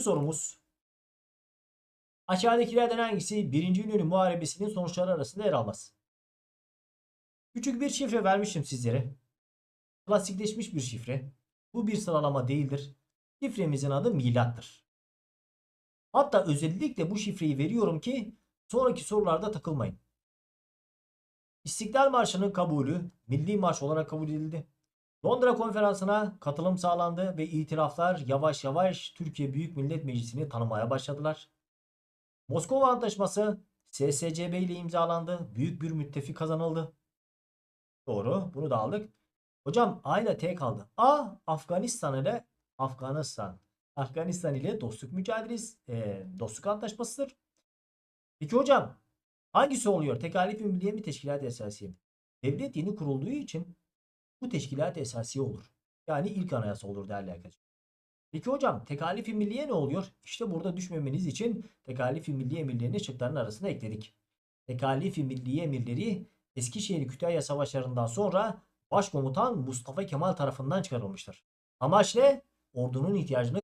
sorumuz. Aşağıdakilerden hangisi 1. İnönü Muharebesi'nin sonuçları arasında yer almaz? Küçük bir şifre vermişim sizlere. Klasikleşmiş bir şifre. Bu bir sıralama değildir. Şifremizin adı milattır. Hatta özellikle bu şifreyi veriyorum ki sonraki sorularda takılmayın. İstiklal Marşı'nın kabulü milli marş olarak kabul edildi. Londra konferansına katılım sağlandı ve itiraflar yavaş yavaş Türkiye Büyük Millet Meclisi'ni tanımaya başladılar. Moskova Antlaşması SSCB ile imzalandı. Büyük bir müttefik kazanıldı. Doğru. Bunu da aldık. Hocam A ile T kaldı. A Afganistan ile Afganistan. Afganistan ile dostluk mücadelesi, e, dostluk antlaşmasıdır. Peki hocam hangisi oluyor? Tekalif-i Milliye mi Teşkilat-ı Esasiye mi? Devlet yeni kurulduğu için bu Teşkilat-ı Esasiye olur. Yani ilk anayasa olur değerli arkadaşlar. Peki hocam tekalif-i milliye ne oluyor? İşte burada düşmemeniz için tekalif-i milliye emirlerini şıkların arasına ekledik. Tekalif-i milliye emirleri Eskişehir Kütahya Savaşları'ndan sonra Başkomutan Mustafa Kemal tarafından çıkarılmıştır. Amaç ne? Ordunun ihtiyacını